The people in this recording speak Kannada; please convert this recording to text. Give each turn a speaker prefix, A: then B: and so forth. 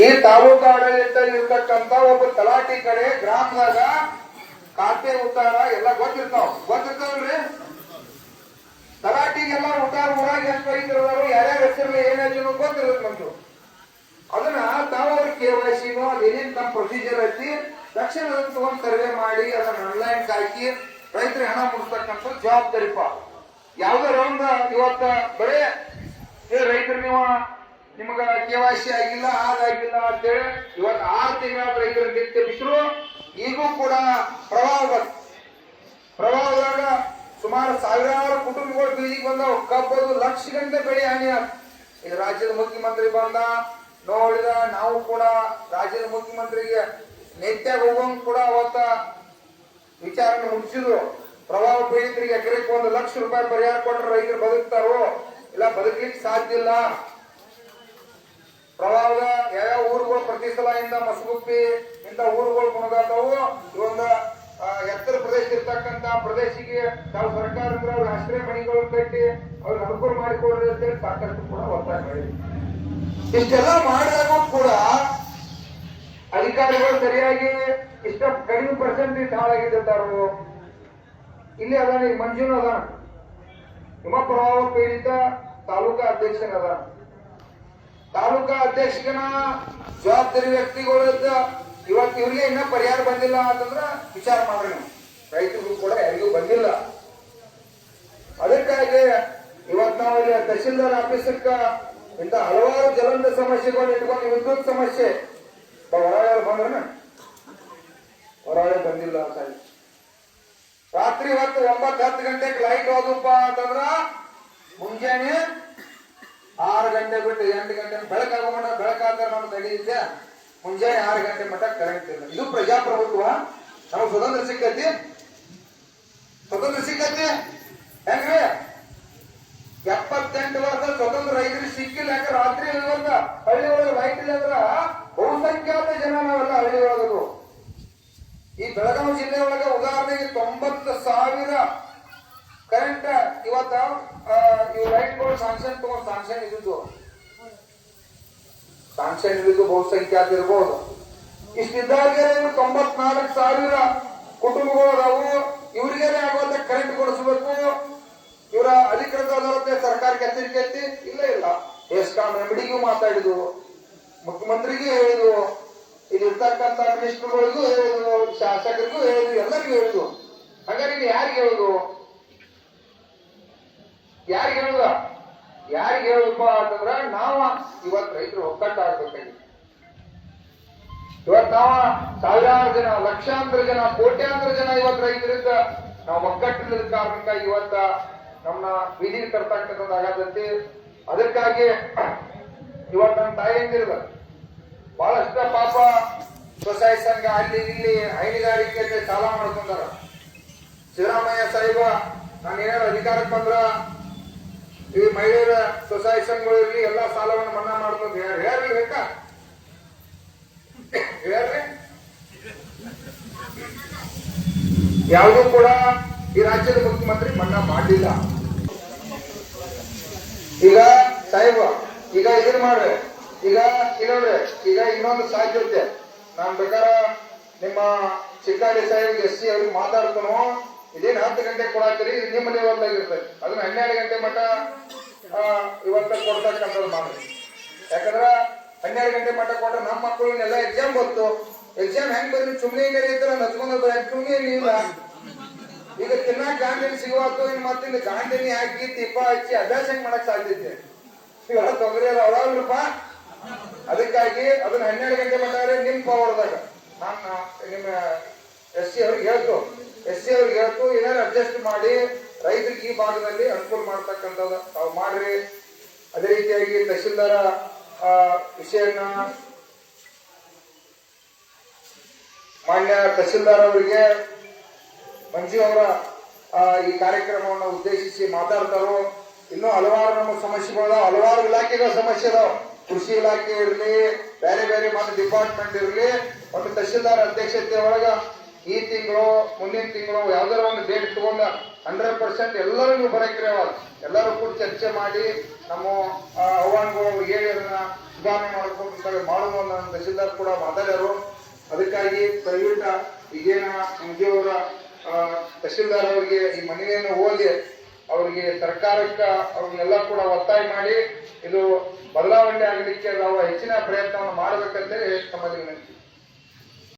A: ಈ ತಾಲೂಕು ಆಡಳಿತ ಇರ್ತಕ್ಕಂತ ಒಬ್ಬ ತಲಾಟಿ ಕಡೆ ಗ್ರಾಮದಾಗ ಖಾತೆ ಉತ್ತಾರ ಎಲ್ಲ ಗೊತ್ತಿರ್ತಾವ. ಗೊತ್ತಿರ್ತಾವಲ್ರಿ ತಲಾಟಿಗೆಲ್ಲ ಉತ್ತಾರ ಊರಾಗ ಎಷ್ಟು ರೈತರು ಯಾರ್ಯಾರ ಹೆಸರು ಏನ್ ಹೆಸರು ಗೊತ್ತಿರೋದು ನಮ್ದು. ಅದನ್ನ ತಾವು ಅವ್ರ ಕೆ ವೈ ಸಿನೋ ಅದೇನೇನ್ ತಮ್ಮ ಪ್ರೊಸೀಜರ್ ಐತಿ ತಕ್ಷಣ ಅದನ್ನ ತಗೊಂಡ್ ಸರ್ವೆ ಮಾಡಿ, ಅದನ್ನ ಆನ್ಲೈನ್ ಹಾಕಿ, ರೈತರಿಗೆ ಹಣ ಮುಡಿಸ್ತಕ್ಕಂಥ ಜವಾಬ್ದಾರಿಪ ಯಾವ್ದಾರ ಒಂದ ಇವತ್ತ ಬರೇ ರೈತರು ನೀವು ನಿಮಗ ಕೆ ವೈ ಸಿ ಆಗಿಲ್ಲ ಅದಾಗಿಲ್ಲ ಅಂತೇಳಿ ಇವತ್ತು ಆರು ತಿಂಗಳ ರೈತರ ಬಿತ್ತೆ ಬಿಟ್ಟರು ಈಗೂ ಕೂಡ ಪ್ರವಾಹ ಪ್ರವಾಹದಾಗ ಸುಮಾರು ಸಾವಿರಾರು ಕುಟುಂಬಗಳು ಬೀದಿಗೆ ಬಂದವು. ಕಬ್ಬದು ಲಕ್ಷ ಗಂಟೆ ಬೆಳೆ ಹಾನಿ ಇದು ರಾಜ್ಯದ ಮುಖ್ಯಮಂತ್ರಿ ಬಂದ, ನೋಡಿದ ನಾವು ಕೂಡ ರಾಜ್ಯದ ಮುಖ್ಯಮಂತ್ರಿಗೆ ನಿತ್ಯ ಹೋಗೋಂಗ್ ಕೂಡ ಅವತ್ತ ವಿಚಾರಣೆ ಮುಗಿಸಿದ್ರು ಪ್ರವಾಹ ಪೀಡಿತರಿಗೆ ಎಕರೆಗೆ ಒಂದು ಲಕ್ಷ ರೂಪಾಯಿ ಪರಿಹಾರ ಕೊಟ್ಟರೆ ರೈತರು ಬದುಕ್ತಾರೋ ಇಲ್ಲ ಬದುಕಲಿಕ್ಕೆ ಸಾಧ್ಯ ಇಲ್ಲ. ಪ್ರವಾಹದ ಯಾವ್ಯಾವ ಊರುಗಳು ಪ್ರತಿ ಸಲ ಇಂದ ಮಸಗುಪ್ಪಿ ಇಂತ ಊರುಗಳು ಮುಣಗಾದವು ಆ, ಎತ್ತರ ಪ್ರದೇಶ ಇರ್ತಕ್ಕಂತ ಪ್ರದೇಶಕ್ಕೆ ನಾವು ಅಂದ್ರೆ ಅವ್ರ ಆಶ್ರಯ ಮನೆಗಳು ಕಟ್ಟಿ ಅವ್ರಿಗೆ ಅನುಕೂಲ ಮಾಡಿಕೊಡ್ರಿ ಅಂತೇಳಿ ಸಾಕಷ್ಟು ಕೂಡ ಒತ್ತಾಯ ಮಾಡಿದ್ವಿ. ಇಷ್ಟೆಲ್ಲ ಮಾಡಿದಾಗೂ ಕೂಡ ಅಧಿಕಾರಿಗಳು ಸರಿಯಾಗಿ ಇಷ್ಟ ಕಡಿಮೆ ಪರ್ಸೆಂಟೇಜ್ ಹಾಳಾಗಿದ್ದಾರು ಇಲ್ಲಿ ಅದಾನ ಈಗ ಮಂಜುನು ಅದಾನ ಹಿಮ ಪ್ರಭಾವ ಪೀಡಿತ ತಾಲೂಕಾ ಅಧ್ಯಕ್ಷನ ಅದಾನ ತಾಲೂಕಾ ಅಧ್ಯಕ್ಷಗನ ಜವಾಬ್ದಾರಿ ವ್ಯಕ್ತಿಗಳು ಇವತ್ತು ಇವ್ರಿಗೆ ಇನ್ನ ಪರಿಹಾರ ಬಂದಿಲ್ಲ ಅಂತಂದ್ರ ವಿಚಾರ ಮಾಡ್ರಿ ರೈತರಿಗೂ ಕೂಡ ಯಾರಿಗೂ ಬಂದಿಲ್ಲ. ಅದಕ್ಕಾಗಿ ಇವತ್ತು ನಾವು ಇಲ್ಲಿ ತಹಶೀಲ್ದಾರ್ ಆಫೀಸಕ್ಕ ಇಂತ ಹಲವಾರು ಜಲಂಧ ಸಮಸ್ಯೆಗಳು ಇಟ್ಕೊಂಡು ವಿದ್ಯುತ್ ಸಮಸ್ಯೆ. ಹೊರಗಡೆ ಬಂದ್ರನ? ಹೊರಗಡೆ ಬಂದಿಲ್ಲ ಅಂತ ರಾತ್ರಿ ಹೊತ್ತು ಒಂಬತ್ತು ಹತ್ತು ಗಂಟೆಗೆ ಲೈಟ್ ಹೋದಪ್ಪ ಅಂತಂದ್ರ ಮುಂಜಾನೆ ಆರು ಗಂಟೆ ಬಿಟ್ಟು ಎಂಟು ಗಂಟೆ ಬೆಳಕಾಗೋಣ ಬೆಳಕಾದ್ರೆ ನಾವು ತೆಗೆದಿದ್ದೆ. ಮುಂಜಾನೆ ಆರು ಗಂಟೆ ಮಟ್ಟ ಕರೆಂಟ್ ಇಲ್ಲ ಇದು ಪ್ರಜಾಪ್ರಭುತ್ವ. ನಾವು ಸ್ವತಂತ್ರ ಸಿಕ್ಕತಿ? ಸ್ವತಂತ್ರ ಸಿಕ್ಕತಿ? ಹೆಂಗ್ರಿ? ಎಪ್ಪತ್ತೆಂಟು ವರ್ಷ ಸ್ವತಂತ್ರ ರೈತರಿಗೆ ಸಿಕ್ಕಿಲ್ಲ ಯಾಕೆ ರಾತ್ರಿ ಇವತ್ತ ಹಳ್ಳಿ ಒಳಗೆ ಲೈಟ್ ಇಲ್ಲ ಅಂದ್ರ ಬಹುಸಂಖ್ಯಾತ ಜನ ನಾವೆಲ್ಲ ಹಳ್ಳಿ ಒಳಗದು ಈ ಬೆಳಗಾವಿ ಜಿಲ್ಲೆ ಒಳಗೆ ಉದಾಹರಣೆಗೆ ತೊಂಬತ್ತು ಸಾವಿರ ಕರೆಂಟ್ ಇವತ್ತ ಇವ್ ಲೈಟ್ಗಳು ಸಾಂಕ್ಷನ್ ತಗೊಂಡ್ ಸಾಂಕ್ಷನ್ ಇದ್ದು ಸಾಂಕ್ಷನ್ ಇದ್ದು ಬಹುಸಂಖ್ಯಾತ ಇರ್ಬೋದು. ಇಷ್ಟಿದ್ದಾಗೆ ತೊಂಬತ್ನಾಲ್ಕು ಸಾವಿರ ಕುಟುಂಬಗಳು ಅದಾವು. ಇವ್ರಿಗೆ ಆಗುವಂತ ಕರೆಂಟ್ ಕೊಡಿಸ್ಬೇಕು. ಇವರ ಅಧಿಕೃತ ಸರ್ಕಾರಕ್ಕೆ ಎಚ್ಚರಿಕೆ ಐತಿ? ಇಲ್ಲ ಇಲ್ಲ. ಎಸ್ಕಾಂ ರೆಮಿಡಿಗೂ ಮಾತಾಡಿದ್ವು ಮುಖ್ಯಮಂತ್ರಿಗೂ ಹೇಳಿದ್ರು. ಇಲ್ಲಿ ಇರ್ತಕ್ಕಂತ ಮಿನಿಸ್ಟರ್ಗಳಿಗೂ ಹೇಳಿದ್ರು, ಶಾಸಕರಿಗೂ ಹೇಳಿದ್ರು, ಎಲ್ಲರಿಗೂ ಹೇಳಿದ್ರು. ಹಾಗಾದ್ರೆ ಯಾರಿಗೆ ಹೇಳುದು ಯಾರಿಗೆ ಹೇಳುದ? ಯಾರಿಗೆ ಹೇಳುದಪ್ಪ ಅಂತಂದ್ರ ನಾವ ಇವತ್ ರೈತರು ಒಕ್ಕಟ್ಟಾಗ್ಬೇಕಾಗಿ ಇವತ್ ನಾವ ಸಾವಿರಾರು ಜನ, ಲಕ್ಷಾಂತರ ಜನ, ಕೋಟ್ಯಾಂತರ ಜನ ಇವತ್ ರೈತರಿಂದ ನಾವು ಒಗ್ಗಟ್ಟಿಲ್ಲದ ಕಾರಣಕ್ಕ ಇವತ್ತ ನಮ್ಮ ಬೀದಿಗೆ ತರ್ತಕ್ಕಂಥದ್ದು ಆಗತೈತಿ ಅದಕ್ಕಾಗಿ ಇವತ್ ನನ್ನ ತಾಯಿಯಂದಿರದ ಬಹಳಷ್ಟ ಪಾಪ ಸ್ವಸಹಾಯ ಸಂಘ ಅಲ್ಲಿ ಇಲ್ಲಿ ಹೈನುಗಾರಿಕೆ ಸಾಲ ಮಾಡ್ಕೊಂಡಾರ. ಸಿದ್ದರಾಮಯ್ಯ ಸಾಹೇಬ, ನಾನು ಏನಾದ್ರು ಅಧಿಕಾರಕ್ಕೆ ಬಂದ್ರ ಈ ಮಹಿಳೆಯರ ಸ್ವಸಹಾಯ ಸಂಘಗಳಲ್ಲಿ ಎಲ್ಲ ಸಾಲವನ್ನು ಮನ್ನಾ ಮಾಡ್ಕೊಂಡು ಯಾರು? ಹೇಳ್ರಿ ಬೇಕಾ? ಹೇಳ್ರಿ ಯಾವುದೂ ಕೂಡ ಈ ರಾಜ್ಯದ ಮುಖ್ಯಮಂತ್ರಿ ಮನ್ನಾ ಮಾಡಲಿಲ್ಲ. ಈಗ ಸಾಹೇಬ, ಈಗ ಇದನ್ ಮಾಡ್ರಿ. ಈಗ ಇನ್ನೊಂದ್ರೆ ಈಗ ಇನ್ನೊಂದು ಸಾಧ್ಯತೆ ನಾನು ಬೇಕಾರ ನಿಮ್ಮ ಚಿಕ್ಕಾಡಿ ಸಾಹೇಬ್ ಎಸ್ ಸಿ ಅವ್ರಿಗೆ ಮಾತಾಡ್ತಾನೋ. ಇದೇನ್ ಹತ್ತು ಗಂಟೆ ಕೊಡಾಕ್ತೀರಿ ನಿಮ್ಮ ನಿಮ್ಮ ಲೆವೆಲ್ದಾಗಿರ್ತದೆ ಅದನ್ನ ಹನ್ನೆರಡು ಗಂಟೆ ಮಟ್ಟ ಇವತ್ತ ಕೊಡ್ತಕ್ಕಂಥದ್ದು ಮಾಡ್ರಿ ಯಾಕಂದ್ರ ಹನ್ನೆರಡು ಗಂಟೆ ಮಟ್ಟ ಕೊಟ್ರೆ ನಮ್ಮ ಮಕ್ಕಳನ್ನೆಲ್ಲ ಎಕ್ಸಾಮ್ ಗೊತ್ತು ಎಕ್ಸಾಮ್ ಹೆಂಗ್ ಬಂದ್ರಿ ಸುಮ್ಮನೆ ಇದ್ರ ನಚ್ಕೊಂಡ್ ಸುಮ್ಮನೆ ಇಲ್ಲ. ಈಗ ತಿನ್ನ ಗಾಂಧಿನಿ ಸಿಗುವಾತು ಇನ್ ಮತ್ತಿಂದ ಗಾಂಧಿನಿ ಹಾಕಿ ತಿಪ್ಪ ಹಚ್ಚಿ ಅಭ್ಯಾಸ ಹೆಂಗ್ ಮಾಡಕ್ ಸಾಧ್ಯತೆ ಇವೆಲ್ಲ ತೊಗರಿ ಅದಾವಲ್ರಪ್ಪ ಅದಕ್ಕಾಗಿ ಅದನ್ನ ಹನ್ನೆರಡು ಗಂಟೆ ಮಟ್ಟ ನಿಮ್ ಪವರ್ದಾಗ ನಾನು ನಿಮ್ಮ ಎಸ್ ಸಿ ಅವ್ರಿಗೆ ಹೇಳ್ತು ಎಸ್ ಸಿ ಅವ್ರಿಗೆ ಹೇಳ್ತು ಏನಾರು ಅಡ್ಜಸ್ಟ್ ಮಾಡಿ ರೈತರಿಗೆ ಈ ಭಾಗದಲ್ಲಿ ಅನುಕೂಲ ಮಾಡ್ತಕ್ಕಂಥದ್ದು ತಾವು ಮಾಡ್ರಿ. ಅದೇ ರೀತಿಯಾಗಿ ತಹಶೀಲ್ದಾರ ವಿಷಯನ ಮಾನ್ಯ ತಹಶೀಲ್ದಾರ್ ಅವರಿಗೆ ಮಂಜು ಅವರ ಈ ಕಾರ್ಯಕ್ರಮವನ್ನು ಉದ್ದೇಶಿಸಿ ಮಾತಾಡ್ತಾರೋ, ಇನ್ನೂ ಹಲವಾರು ನಮ್ಮ ಸಮಸ್ಯೆಗಳು ಹಲವಾರು ಇಲಾಖೆಗಳ ಸಮಸ್ಯೆ ಅದಾವ. ಕೃಷಿ ಇಲಾಖೆ ಇರಲಿ, ಬೇರೆ ಬೇರೆ ಮತ್ತೆ ಡಿಪಾರ್ಟ್ಮೆಂಟ್ ಇರಲಿ ಮತ್ತು ತಹಶೀಲ್ದಾರ್ ಅಧ್ಯಕ್ಷತೆ ಒಳಗ ಈ ತಿಂಗಳು, ಮುಂದಿನ ತಿಂಗಳು ಯಾವ್ದಾರ ಒಂದು ಡೇಟ್ ತಗೊಂಡ ಹಂಡ್ರೆಡ್ ಪರ್ಸೆಂಟ್ ಎಲ್ಲರೂ ನೀವು ಬರಕ್ರಿ ಅವಾಗ. ಎಲ್ಲರೂ ಕೂಡ ಚರ್ಚೆ ಮಾಡಿ ನಮ್ಮ ಆಹ್ವಾನಗಳು ಹೇಳಿ ಅದನ್ನ ಸುಧಾರಣೆ ಮಾಡ್ಕೊಂಡು ಮಾಡುವ ನಮ್ಮ ತಹಶೀಲ್ದಾರ್ ಕೂಡ ಮಾತಾಡ್ಯಾರು. ಅದಕ್ಕಾಗಿ ಪ್ರಯುಕ್ತ ಈಗೇನ ಅವರ ತಹಶೀಲ್ದಾರ್ ಅವರಿಗೆ ಈ ಮನವಿಯನ್ನು ಓದಿ ಅವರಿಗೆ ಸರ್ಕಾರಕ್ಕೆ ಅವ್ರನ್ನೆಲ್ಲ ಕೂಡ ಒತ್ತಾಯ ಮಾಡಿ ಇದು ಬದಲಾವಣೆ ಆಗಲಿಕ್ಕೆ ನಾವು ಹೆಚ್ಚಿನ ಪ್ರಯತ್ನವನ್ನು ಮಾಡಬೇಕಂತೇಳಿ ತಮ್ಮಲ್ಲಿ ವಿನಂತಿ.